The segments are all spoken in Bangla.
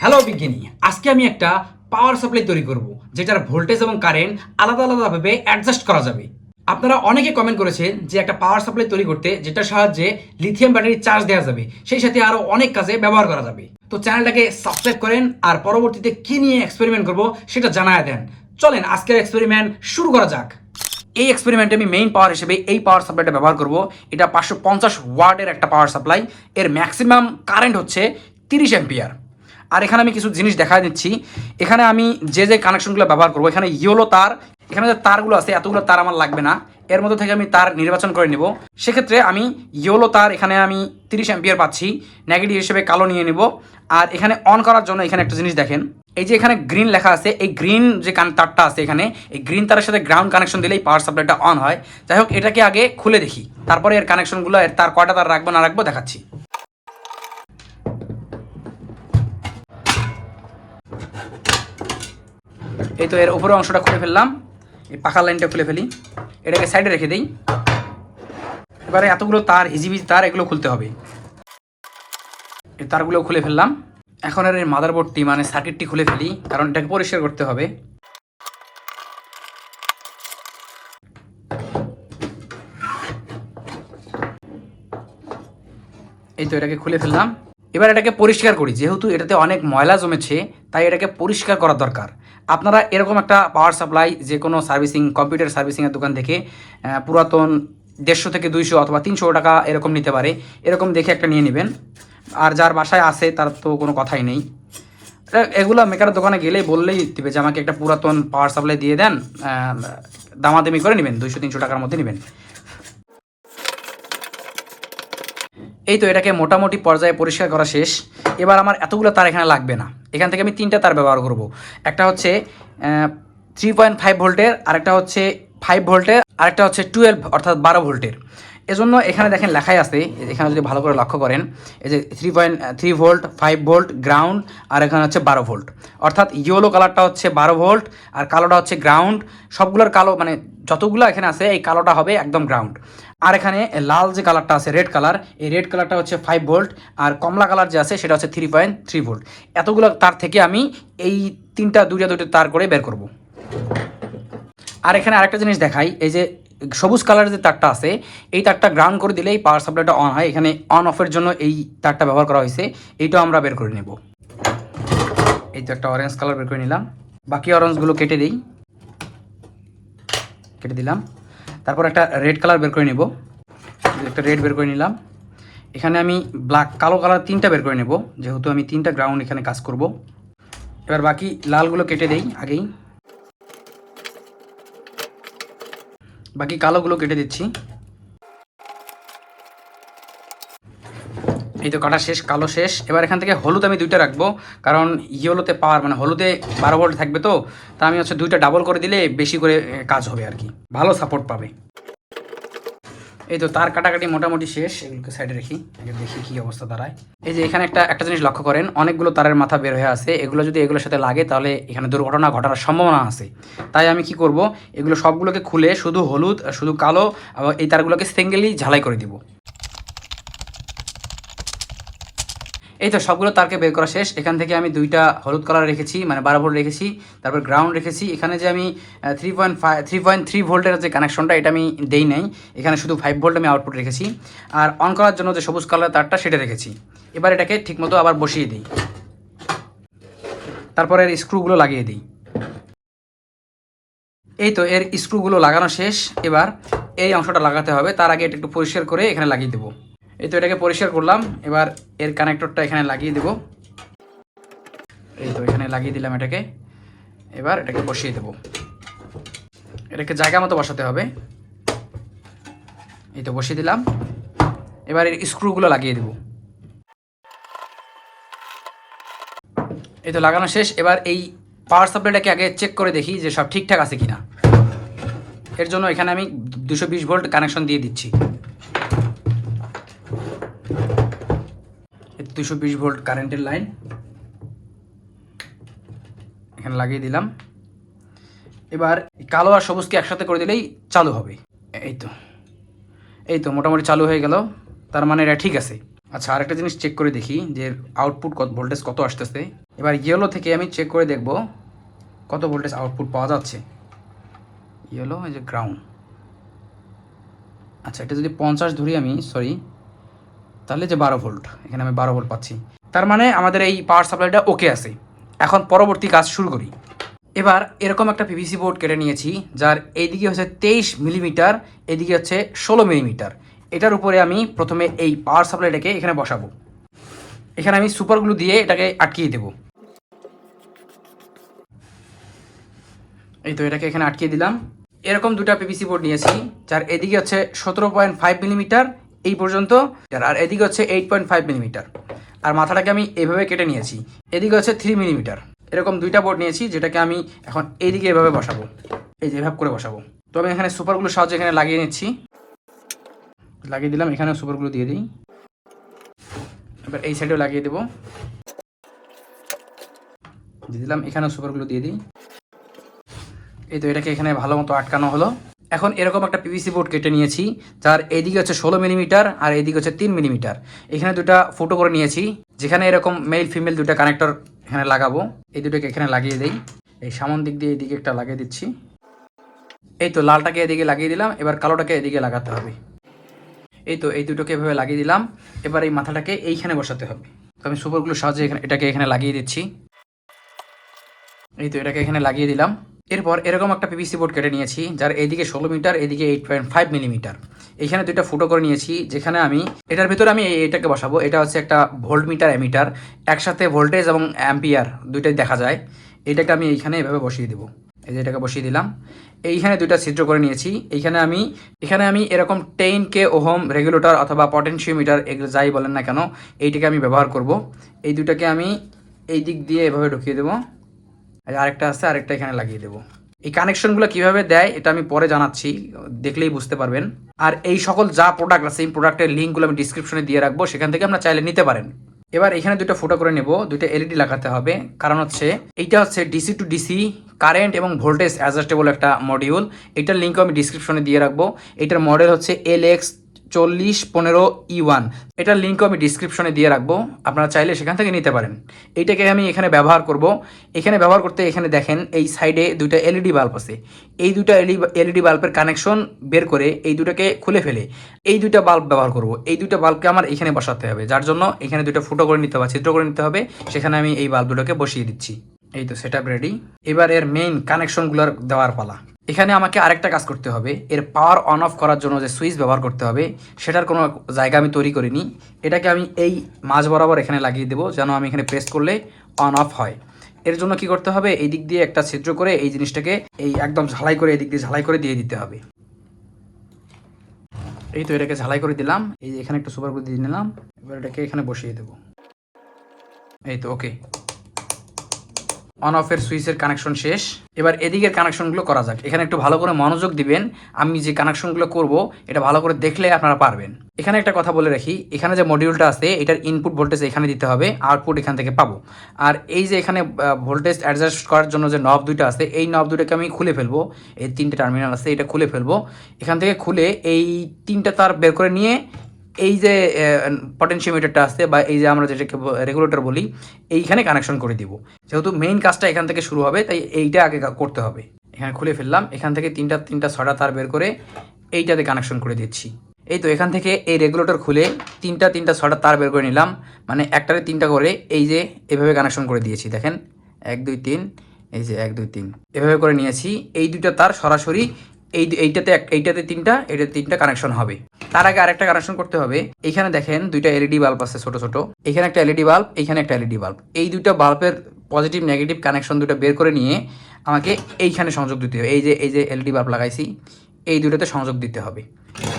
হ্যালো বিজ্ঞানী। আজকে আমি একটা পাওয়ার সাপ্লাই তৈরি করব, যেটার ভোল্টেজ এবং কারেন্ট আলাদা আলাদাভাবে অ্যাডজাস্ট করা যাবে। আপনারা অনেকে কমেন্ট করেছেন যে একটা পাওয়ার সাপ্লাই তৈরি করতে, যেটার সাহায্যে লিথিয়াম ব্যাটারি চার্জ দেওয়া যাবে, সেই সাথে আরও অনেক কাজে ব্যবহার করা যাবে। তো চ্যানেলটাকে সাবস্ক্রাইব করেন, আর পরবর্তীতে কি নিয়ে এক্সপেরিমেন্ট করব, সেটা জানায় দেন। চলেন, আজকের এক্সপেরিমেন্ট শুরু করা যাক। এই এক্সপেরিমেন্টে আমি মেইন পাওয়ার হিসেবে এই পাওয়ার সাপ্লাইটা ব্যবহার করব। এটা পাঁচশো পঞ্চাশ ওয়ার্ডের একটা পাওয়ার সাপ্লাই এর ম্যাক্সিমাম কারেন্ট হচ্ছে তিরিশ অ্যাম্পিয়ার আর এখানে আমি কিছু জিনিস দেখা দিচ্ছি। এখানে আমি যে যে কানেকশনগুলো ব্যবহার করব, এখানে ইয়েলো তার, এখানে যে তারগুলো আছে, এতগুলো তার আমার লাগবে না। এর মধ্যে থেকে আমি তার নির্বাচন করে নেব। সেক্ষেত্রে আমি ইয়েলো তার এখানে আমি তিরিশ অ্যাম্পিয়ার পাচ্ছি, নেগেটিভ হিসেবে কালো নিয়ে নেব। আর এখানে অন করার জন্য এখানে একটা জিনিস দেখেন, এই যে এখানে গ্রিন লেখা আছে, এই গ্রিন যে কান তারটা আছে এখানে, এই গ্রিন তারের সাথে গ্রাউন্ড কানেকশন দিলেই পাওয়ার সাপ্লাইটা অন হয়। যাই হোক, এটাকে আগে খুলে দেখি, তারপরে এর কানেকশনগুলো এর তার কয়টা তার রাখব না রাখব দেখাচ্ছি। এই তো এর উপরে অংশটা খুলে ফেললাম। এই পাখার লাইনটা খুলে ফেলি। এটাকে সাইডে রেখে দিই। এবারে এতগুলো তার, হিজিবিজি তার, এগুলো খুলতে হবে। এই তারগুলো খুলে ফেললাম। এখন আর এর মাদারবোর্ডটি মানে সার্কিটটি খুলে ফেলি, কারণ এটাকে পরিষ্কার করতে হবে। এই তো এটাকে খুলে ফেললাম। এবার এটাকে পরিষ্কার করি। যেহেতু এটাতে অনেক ময়লা জমেছে, তাই এটাকে পরিষ্কার করা দরকার। আপনারা এরকম একটা পাওয়ার সাপ্লাই যে কোনো সার্ভিসিং কম্পিউটার সার্ভিসিংয়ের দোকান থেকে পুরাতন দেড়শো থেকে দুইশো অথবা তিনশো টাকা এরকম নিতে পারে। এরকম দেখে একটা নিয়ে নেবেন। আর যার বাসায় আছে, তার তো কোনো কথাই নেই। এগুলো মেকারের দোকানে গেলেই বললেই দিবে যে, আমাকে একটা পুরাতন পাওয়ার সাপ্লাই দিয়ে দেন দামাদামি করে নেবেন, দুইশো, তিনশো টাকার মধ্যে নেবেন। এই তো এটাকে মোটামুটি পর্যায়ে পরিষ্কার করা শেষ। এবার আমার এতগুলো তার এখানে লাগবে না। এখান থেকে আমি তিনটা তার ব্যবহার করব। একটা হচ্ছে থ্রি পয়েন্ট ফাইভ ভোল্টের, আরেকটা হচ্ছে ফাইভ ভোল্টের, আরেকটা হচ্ছে টুয়েলভ অর্থাৎ বারো ভোল্টের। এজন্য এখানে দেখেন লেখাই আছে, এখানে যদি ভালো করে লক্ষ্য করেন, এই যে three point three volt five volt ground আর এখানে হচ্ছে বারো ভোল্ট অর্থাৎ ইয়েলো কালারটা হচ্ছে বারো ভোল্ট আর কালোটা হচ্ছে গ্রাউন্ড সবগুলোর কালো মানে যতগুলো এখানে আছে, এই কালোটা হবে একদম গ্রাউন্ড আর এখানে লাল যে কালারটা আছে, রেড কালার, এই রেড কালারটা হচ্ছে ফাইভ ভোল্ট আর কমলা কালার যে আছে সেটা হচ্ছে থ্রি পয়েন্ট থ্রি ভোল্ট এতগুলো তার থেকে আমি এই তিনটা, দুইটা দুইটা তার করে বের করব। আর এখানে আরেকটা জিনিস দেখাই, এই যে সবুজ কালারের যে তারটা আছে, এই তারটা গ্রাউন্ড করে দিলেই পাওয়ার সাপ্লাইটা অন হয়। এখানে অন অফের জন্য এই তারটা ব্যবহার করা হয়েছে, এইটাও আমরা বের করে নেব। এই তো একটা অরেঞ্জ কালার বের করে নিলাম। বাকি অরেঞ্জগুলো কেটে দিই। কেটে দিলাম। তারপর একটা রেড কালার বের করে নেব। একটা রেড বের করে নিলাম। এখানে আমি ব্ল্যাক কালো কালার তিনটা বের করে নেব। যেহেতু আমি তিনটা গ্রাউন্ড এখানে কাজ করব। এবার বাকি লালগুলো কেটে দেই আগেই। বাকি কালোগুলো কেটে দিচ্ছি। এই তো কাটা শেষ, কালো শেষ। এবার এখান থেকে হলুদ আমি দুইটা রাখব, কারণ ইয়েলোতে পাওয়ার মানে হলুদে বারো ভোল্ট থাকবে তো, তা আমি হচ্ছে দুইটা ডাবল করে দিলে বেশি করে কাজ হবে আর কি। ভালো সাপোর্ট পাবে। এই তো তার কাটাকাটি মোটামুটি শেষ, এগুলোকে সাইডে রেখি, আগে দেখি কি অবস্থা দাঁড়ায়। এই যে এখানে একটা একটা জিনিস লক্ষ্য করেন, অনেকগুলো তারের মাথা বের হয়ে আছে, এগুলো যদি এগুলোর সাথে লাগে তাহলে এখানে দুর্ঘটনা ঘটার সম্ভাবনা আছে। তাই আমি কি করব, এগুলো সবগুলোকে খুলে শুধু হলুদ, শুধু কালো, আবার এই তারগুলোকে সিঙ্গেলি ঝালাই করে দিব। এই তো সবগুলো তারকে বের করা শেষ। এখান থেকে আমি দুইটা হলুদ কালার রেখেছি মানে বারো ভোল্ট রেখেছি, তারপর গ্রাউন্ড রেখেছি। এখানে যে আমি three point five three point three ভোল্টের যে কানেকশনটা এটা আমি দেই নাই। এখানে শুধু ফাইভ ভোল্ট আমি আউটপুট রেখেছি। আর অন করার জন্য যে সবুজ কালার তারটা সেটা রেখেছি। এবার এটাকে ঠিকমতো আবার বসিয়ে দিই। তারপরে এর স্ক্রুগুলো লাগিয়ে দিই। এই তো এর স্ক্রুগুলো লাগানো শেষ। এবার এই অংশটা লাগাতে হবে। তার আগে এটা একটু পরিষ্কার করে এখানে লাগিয়ে দেবো। এই তো এটাকে পরিষ্কার করলাম। এবার এর কানেক্টরটা এখানে লাগিয়ে দেব। এই তো এখানে লাগিয়ে দিলাম এটাকে। এবার এটাকে বসিয়ে দেব। এটাকে জায়গা মতো বসাতে হবে। এই তো বসিয়ে দিলাম। এবার এর স্ক্রুগুলো লাগিয়ে দেব। এই তো লাগানো শেষ। এবার এই পাওয়ার সাপ্লাইটাকে আগে চেক করে দেখি যে সব ঠিকঠাক আছে কিনা। এর জন্য এখানে আমি দুশো ভোল্ট কানেকশন দিয়ে দিচ্ছি। দুশো বিশ ভোল্ট কারেন্টের লাইন। এখানে লাগিয়ে দিলাম। এবার কালো আর সবুজকে একসাথে করে দিলেই চালু হবে। এই তো এই তো মোটামুটি চালু হয়ে গেল। তার মানে এটা ঠিক আছে। আচ্ছা আরেকটা জিনিস চেক করে দেখি যে আউটপুট কত ভোল্টেজ কত আসতেছে। এবার ইয়েলো থেকে আমি চেক করে দেখব কত ভোল্টেজ আউটপুট পাওয়া যাচ্ছে। ইয়েলো এই যে গ্রাউন্ড আচ্ছা এটা যদি পঞ্চাশ ধরি আমি সরি তাহলে যে বারো ভোল্ট, এখানে আমি বারো ভোল্ট পাচ্ছি। তার মানে আমাদের এই পাওয়ার সাপ্লাইটা ওকে আছে। এখন পরবর্তী কাজ শুরু করি। এবার এরকম একটা পিভিসি বোর্ড কেটে নিয়েছি, যার এইদিকে হচ্ছে তেইশ মিলিমিটার, এদিকে হচ্ছে ষোলো মিলিমিটার। এটার উপরে আমি প্রথমে এই পাওয়ার সাপ্লাইটাকে এখানে বসাবো। এখানে আমি সুপারগুলো দিয়ে এটাকে আটকিয়ে দেবো। এই তো এটাকে এখানে আটকিয়ে দিলাম। এরকম দুটা পিভিসি বোর্ড নিয়েছি, যার এদিকে হচ্ছে সতেরো পয়েন্ট ফাইভ মিলিমিটার এই পর্যন্ত। আর এদিকে হচ্ছে এইট পয়েন্ট ফাইভ মিলিমিটার আর মাথাটাকে আমি এভাবে কেটে নিয়েছি। এদিকে হচ্ছে থ্রি মিলিমিটার এরকম দুইটা বোর্ড নিয়েছি, যেটাকে আমি এখন এইদিকে এভাবে বসাবো। এই যে এভাবে করে বসাবো। তো আমি এখানে সুপারগুলোর সাহায্যে এখানে লাগিয়ে নিচ্ছি। লাগিয়ে দিলাম এখানে সুপারগুলো দিয়ে দিই। এবার এই সাইডেও লাগিয়ে দেবো। দিয়ে দিলাম, এখানেও সুপারগুলো দিয়ে দিই। এই তো এটাকে এখানে ভালো মতো আটকানো হলো। এখন এরকম একটা পিভিসি বোর্ড কেটে নিয়েছি, যার এদিকে হচ্ছে ষোলো মিলিমিটার আর এদিকে হচ্ছে তিন মিলিমিটার এখানে দুটা ফুটো করে নিয়েছি, যেখানে এরকম মেল ফিমেল দুটা কানেক্টর এখানে লাগাবো। এই দুটোকে এখানে লাগিয়ে দেই। এই সামন দিক দিয়ে এদিকে একটা লাগিয়ে দিচ্ছি। এই তো লালটাকে এদিকে লাগিয়ে দিলাম, এবার কালোটাকে এদিকে লাগাতে হবে। এই তো এই দুটোকে এভাবে লাগিয়ে দিলাম, এবার এই মাথাটাকে এইখানে বসাতে হবে। তো আমি সুপারগুলোর সাহায্যে এখানে, এটাকে এখানে লাগিয়ে দিচ্ছি। এই তো এটাকে এখানে লাগিয়ে দিলাম। এরপর এরকম একটা পিভিসি বোর্ড কেটে নিয়েছি, যার এদিকে ষোলো মিটার এদিকে এইট পয়েন্ট ফাইভ মিলিমিটার এখানে দুইটা ফুটো করে নিয়েছি, যেখানে আমি, এটার ভিতরে আমি এটাকে বসাবো। এটা হচ্ছে একটা ভোল্ট মিটার অ্যামিটার একসাথে ভোল্টেজ এবং অ্যাম্পিয়ার দুইটাই দেখা যায়। এটাকে আমি এইখানে এভাবে বসিয়ে দেবো। এই যে এটাকে বসিয়ে দিলাম। এইখানে দুইটা ছিদ্র করে নিয়েছি। এইখানে আমি এখানে আমি এরকম টেন কে ওহম রেগুলেটর অথবা পটেনশিওমিটার এগুলো যাই বলেন না কেন, এইটাকে আমি ব্যবহার করব। এই দুটাকে আমি এই দিক দিয়ে এভাবে ঢুকিয়ে দেবো। আরেকটা আছে, আরেকটা এখানে লাগিয়ে দেবো। এই কানেকশনগুলো কীভাবে দেয়, এটা আমি পরে জানাচ্ছি, দেখলেই বুঝতে পারবেন। আর এই সকল যা প্রোডাক্ট আছে, এই প্রোডাক্টের লিঙ্কগুলো আমি ডিসক্রিপশনে দিয়ে রাখব, সেখান থেকে আপনারা চাইলে নিতে পারেন। এবার এখানে দুটো ফটো করে নেব, দুটো এলইডি লাগাতে হবে। কারণ হচ্ছে, এইটা হচ্ছে ডিসি টু ডিসি কারেন্ট এবং ভোল্টেজ অ্যাডজাস্টেবল একটা মডিউল এটার লিঙ্কও আমি ডিসক্রিপশনে দিয়ে রাখব। এটার মডেল হচ্ছে এল এক্স চল্লিশ পনেরো ই ওয়ান। এটার লিঙ্কও আমি ডিসক্রিপশনে দিয়ে রাখব। আপনারা চাইলে সেখান থেকে নিতে পারেন। এইটাকে আমি এখানে ব্যবহার করব। এখানে ব্যবহার করতে এখানে দেখেন, এই সাইডে দুইটা এলইডি বাল্ব আছে। এই দুইটা এলইডি বাল্বের কানেকশন বের করে এই দুটাকে খুলে ফেলে। এই দুইটা বাল্ব ব্যবহার করব। এই দুইটা বাল্বকে আমার এখানে বসাতে হবে, যার জন্য এখানে দুটো ফুটো করে নিতে হবে, ছিদ্র করে নিতে হবে। সেখানে আমি এই বাল্ব দুটোকে বসিয়ে দিচ্ছি। এই তো সেট রেডি এবার এর মেইন কানেকশনগুলোর দেওয়ার পালা। এখানে আমাকে আরেকটা কাজ করতে হবে। এর পাওয়ার অন অফ করার জন্য যে সুইচ ব্যবহার করতে হবে, সেটার কোনো জায়গা আমি তৈরি করিনি। এটাকে আমি এই মাঝ বরাবর এখানে লাগিয়ে দেবো, যেন আমি এখানে প্রেস করলে অন অফ হয়। এর জন্য কি করতে হবে? এই দিক দিয়ে একটা ছিদ্র করে এই জিনিসটাকে এই একদম ঝালাই করে, এই দিক দিয়ে ঝালাই করে দিয়ে দিতে হবে। এই তো এটাকে ঝালাই করে দিলাম। এই এখানে একটু সুপার করে দিয়ে নিলাম। এবার এটাকে এখানে বসিয়ে দেবো। এই তো ওকে অন অফের সুইচের কানেকশন শেষ। এবার এদিকের কানেকশনগুলো করা যাক। এখানে একটু ভালো করে মনোযোগ দিবেন। আমি যে কানেকশনগুলো করব, এটা ভালো করে দেখলে আপনারা পারবেন। এখানে একটা কথা বলে রাখি, এখানে যে মডিউলটা আছে, এটার ইনপুট ভোল্টেজ এখানে দিতে হবে আউটপুট এখান থেকে পাবো। আর এই যে এখানে ভোল্টেজ অ্যাডজাস্ট করার জন্য যে নব দুইটা আছে, এই নব দুইটাকে আমি খুলে ফেলব। এই তিনটে টার্মিনাল আছে, এটা খুলে ফেলব। এখান থেকে খুলে এই তিনটা তার বের করে নিয়ে এই যে পটেনশিওমিটারটা আছে বা এই যে আমরা যেটাকে রেগুলেটর বলি, এইখানে কানেকশন করে দিব। যেহেতু মেইন কাজটা এখান থেকে শুরু হবে, তাই এইটা আগে করতে হবে। এখানে খুলে ফেললাম, এখান থেকে তিনটা তিনটা ছটা তার বের করে এইটাতে কানেকশন করে দিচ্ছি। এই তো এখান থেকে এই রেগুলেটর খুলে তিনটা তিনটা ছটা তার বের করে নিলাম মানে একটারে তিনটা করে এই যে এভাবে কানেকশন করে দিয়েছি, দেখেন। এক, দুই, তিন, এই যে এক, দুই, তিন। এভাবে করে নিয়েছি, এই দুইটা তার সরাসরি এই এইটাতে এইটাতে তিনটা এটাতে তিনটা কানেকশন হবে। তার আগে আরেকটা কানেকশন করতে হবে। এখানে দেখেন দুইটা এলইডি বাল্ব আছে ছোট ছোট। এখানে একটা এলইডি বাল্ব এখানে একটা এলইডি বাল্ব এই দুইটা বাল্বের পজিটিভ নেগেটিভ কানেকশন দুটো বের করে নিয়ে আমাকে এইখানে সংযোগ দিতে হবে। এই যে এই যে এলইডি বাল্ব লাগাইছি, এই দুটোতে সংযোগ দিতে হবে।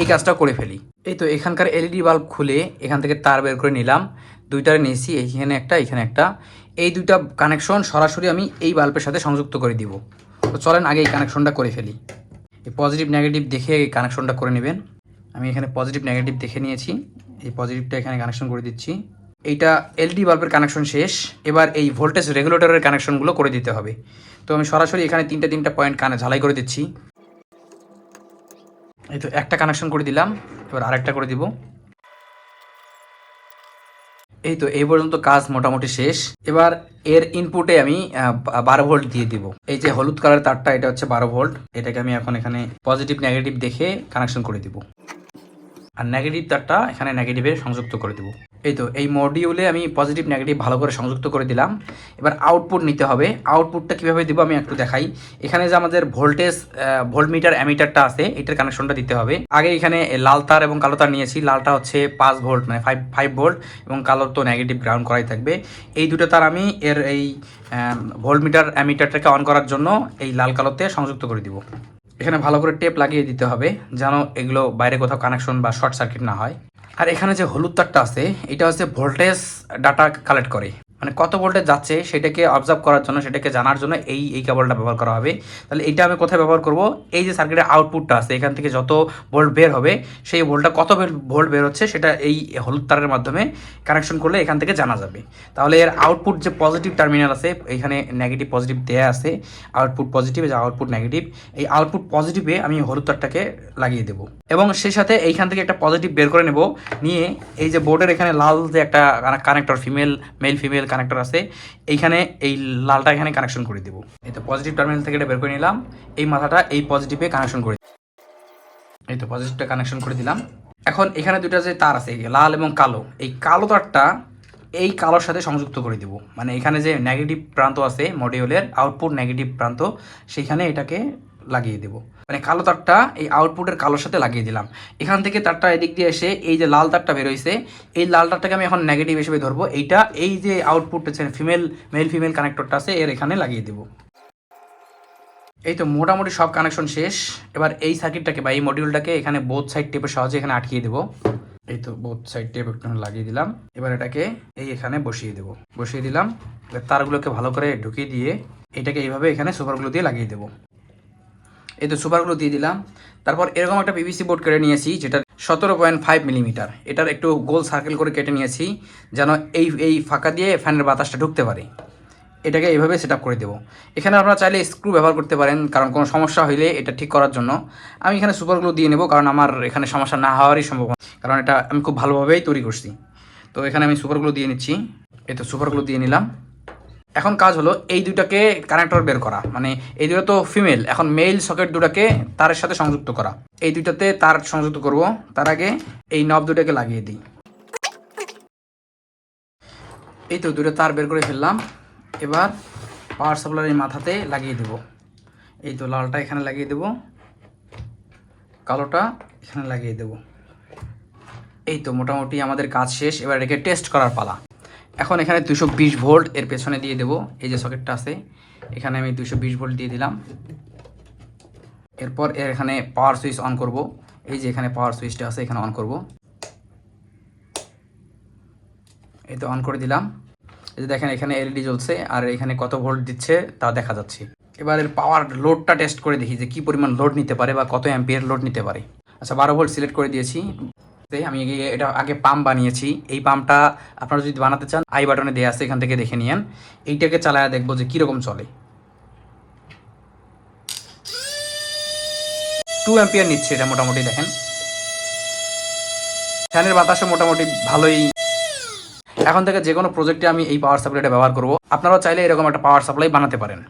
এই কাজটা করে ফেলি। এই তো এখানকার এলইডি বাল্ব খুলে এখান থেকে তার বের করে নিলাম। দুইটারে নিয়েছি, এইখানে একটা, এখানে একটা। এই দুইটা কানেকশন সরাসরি আমি এই বাল্বের সাথে সংযুক্ত করে দিব। তো চলেন আগে এই কানেকশনটা করে ফেলি। এই পজিটিভ নেগেটিভ দেখে এই কানেকশনটা করে নেবেন। আমি এখানে পজিটিভ নেগেটিভ দেখে নিয়েছি। এই পজিটিভটা এখানে কানেকশন করে দিচ্ছি। এইটা এলডি বাল্বের কানেকশন শেষ। এবার এই ভোল্টেজ রেগুলেটরের কানেকশনগুলো করে দিতে হবে। তো আমি সরাসরি এখানে তিনটা তিনটা পয়েন্ট কানে ঝালাই করে দিচ্ছি। এই তো একটা কানেকশন করে দিলাম। এবার আরেকটা করে দিব। এই তো, এই পর্যন্ত কাজ মোটামুটি শেষ। এবার এর ইনপুটে আমি বারো ভোল্ট দিয়ে দিব। এই যে হলুদ কালার তারটা, এটা হচ্ছে বারো ভোল্ট এটাকে আমি এখন এখানে পজিটিভ নেগেটিভ দেখে কানেকশন করে দিব। আর নেগেটিভ তারটা এখানে নেগেটিভে সংযুক্ত করে দিব। এই তো, এই মডিউলে আমি পজিটিভ নেগেটিভ ভালো করে সংযুক্ত করে দিলাম। এবার আউটপুট নিতে হবে। আউটপুটটা কীভাবে দিব আমি একটু দেখাই। এখানে যে আমাদের ভোল্টেজ ভোল্ট মিটার অ্যামিটারটা আছে, এটার কানেকশনটা দিতে হবে। আগে এখানে লাল তার এবং কালো তার নিয়েছি। লালটা হচ্ছে পাঁচ ভোল্ট মানে ফাইভ ফাইভ ভোল্ট এবং কালোর তো নেগেটিভ গ্রাউন্ড করাই থাকবে। এই দুটো তার আমি এর এই ভোল্টমিটার অ্যামিটারটাকে অন করার জন্য এই লাল কালোতে সংযুক্ত করে দিব। এখানে ভালো করে টেপ লাগিয়ে দিতে হবে, যেন এগুলো বাইরে কোথাও কানেকশন বা শর্ট সার্কিট না হয়। আর এখানে যে হলুদ তারটা আছে, এটা হচ্ছে ভোল্টেজ ডাটা কালেক্ট করে। মানে কত ভোল্টেজ যাচ্ছে সেটাকে অবজার্ভ করার জন্য, সেটাকে জানার জন্য এই এই কেবলটা ব্যবহার করা হবে। তাহলে এটা আমি কোথায় ব্যবহার করব? এই যে সার্কিটের আউটপুটটা আছে, এখান থেকে যত ভোল্ট বের হবে, সেই ভোল্টটা কত ভোল্ট বের হচ্ছে সেটা এই হলুদ তারের মাধ্যমে কানেকশন করলে এখান থেকে জানা যাবে। তাহলে এর আউটপুট যে পজিটিভ টার্মিনাল আছে, এখানে নেগেটিভ পজিটিভ দেয়া আছে আউটপুট পজিটিভ যে আউটপুট নেগেটিভ এই আউটপুট পজিটিভে আমি হলুদ তারটাকে লাগিয়ে দেবো। এবং সেই সাথে এইখান থেকে একটা পজিটিভ বের করে নেব, নিয়ে এই যে বোর্ডের এখানে লাল যে একটা connector female male female connector আছে, এইখানে এই লালটা এখানে কানেকশন করে দেবো। এই তো পজিটিভ টার্মিনাল থেকে এটা বের করে নিলাম, এই মাথাটা এই পজিটিভে কানেকশন করে এই তো পজিটিভটা কানেকশন করে দিলাম। এখন এখানে দুটো যে তার আছে লাল এবং কালো, এই কালো তারটা এই কালোর সাথে সংযুক্ত করে দিব। মানে এখানে যে নেগেটিভ প্রান্ত আছে মডিউলের আউটপুট নেগেটিভ প্রান্ত, সেইখানে এটাকে লাগিয়ে দেব। মানে কালো তারটা এই আউটপুটের কালোর সাথে লাগিয়ে দিলাম। এখান থেকে তারটা এদিক দিয়ে এসে এই যে লাল তারটা বেরোইছে, এই লাল তারটাকে আমি এখন নেগেটিভ হিসেবে ধরবো। এইটা এই যে আউটপুট ফিমেল মেল ফিমেল কানেক্টরটা আছে, এর এখানে লাগিয়ে দেবো। এই তো মোটামুটি সব কানেকশন শেষ। এবার এই সার্কিটটাকে বা এই মডিউলটাকে এখানে বোথ সাইড টেপে সহজে এখানে আটকিয়ে দেবো। এই তো বোথ সাইড টেপ একটু লাগিয়ে দিলাম। এবার এটাকে এই এখানে বসিয়ে দেবো। বসিয়ে দিলাম। তারগুলোকে ভালো করে ঢুকিয়ে দিয়ে এটাকে এইভাবে এখানে সুপারগুলো দিয়ে লাগিয়ে দেবো। এই তো সুপারগুলো দিয়ে দিলাম। তারপর এরকম একটা পিভিসি বোর্ড কেটে নিয়েছি, যেটা সতেরো পয়েন্ট ফাইভ মিলিমিটার। এটার একটু গোল সার্কেল করে কেটে নিয়েছি, যেন এই এই ফাঁকা দিয়ে ফ্যানের বাতাসটা ঢুকতে পারে। এটাকে এইভাবে সেট করে দেবো। এখানে আপনারা চাইলে স্ক্রু ব্যবহার করতে পারেন, কারণ কোনো সমস্যা হইলে এটা ঠিক করার জন্য। আমি এখানে সুপারগুলো দিয়ে নেব, কারণ আমার এখানে সমস্যা না হওয়ারই সম্ভাবনা, কারণ এটা আমি খুব ভালোভাবেই তৈরি করছি। তো এখানে আমি সুপারগুলো দিয়ে নিচ্ছি। এই তো সুপারগুলো দিয়ে নিলাম। এখন কাজ হলো এই দুটাকে কানেক্টর বের করা। মানে এই দুটো তো ফিমেল এখন মেল সকেট দুটাকে তারের সাথে সংযুক্ত করা। এই দুটাতে তার সংযুক্ত করব, তার আগে এই নব দুটাকে লাগিয়ে দিই। এই তো দুটো তার বের করে ফেললাম, এবার পাওয়ার সাপ্লাইয়ের এই মাথাতে লাগিয়ে দেব। এই তো লালটা এখানে লাগিয়ে দেব, কালোটা এখানে লাগিয়ে দেব। এই তো মোটামুটি আমাদের কাজ শেষ, এবার এটাকে টেস্ট করার পালা। এখন এখানে দুশো বিশ ভোল্ট এর পেছনে দিয়ে দেব। এই যে সকেটটা আছে, এখানে আমি দুশো বিশ ভোল্ট দিয়ে দিলাম। এরপর এর এখানে পাওয়ার সুইচ অন করব। এই যে এখানে পাওয়ার সুইচটা আছে, এখানে অন করব। এই তো অন করে দিলাম। এই যে দেখেন, এখানে এলইডি জ্বলছে, আর এখানে কত ভোল্ট দিচ্ছে তা দেখা যাচ্ছে। এবার এর পাওয়ার লোডটা টেস্ট করে দেখি যে কি পরিমাণ লোড নিতে পারে বা কত অ্যাম্পিয়ার লোড নিতে পারে। আচ্ছা বারো ভোল্ট সিলেক্ট করে দিয়েছি। আমি এটা আগে পাম্প বানিয়েছি। এই পাম্পটা আপনারা যদি বানাতে চান, আই বাটনে দেওয়া আছে, এখান থেকে দেখে নিয়েন। এইটাকে চালায় দেখব যে কীরকম চলে। টু অ্যাম্পিয়ার নিচ্ছে এটা মোটামুটি, দেখেন। ফ্যানের বাতাসও মোটামুটি ভালোই। এখন থেকে যে কোনো প্রজেক্টে আমি এই পাওয়ার সাপ্লাইটা ব্যবহার করব। আপনারাও চাইলে এরকম একটা পাওয়ার সাপ্লাই বানাতে পারেন।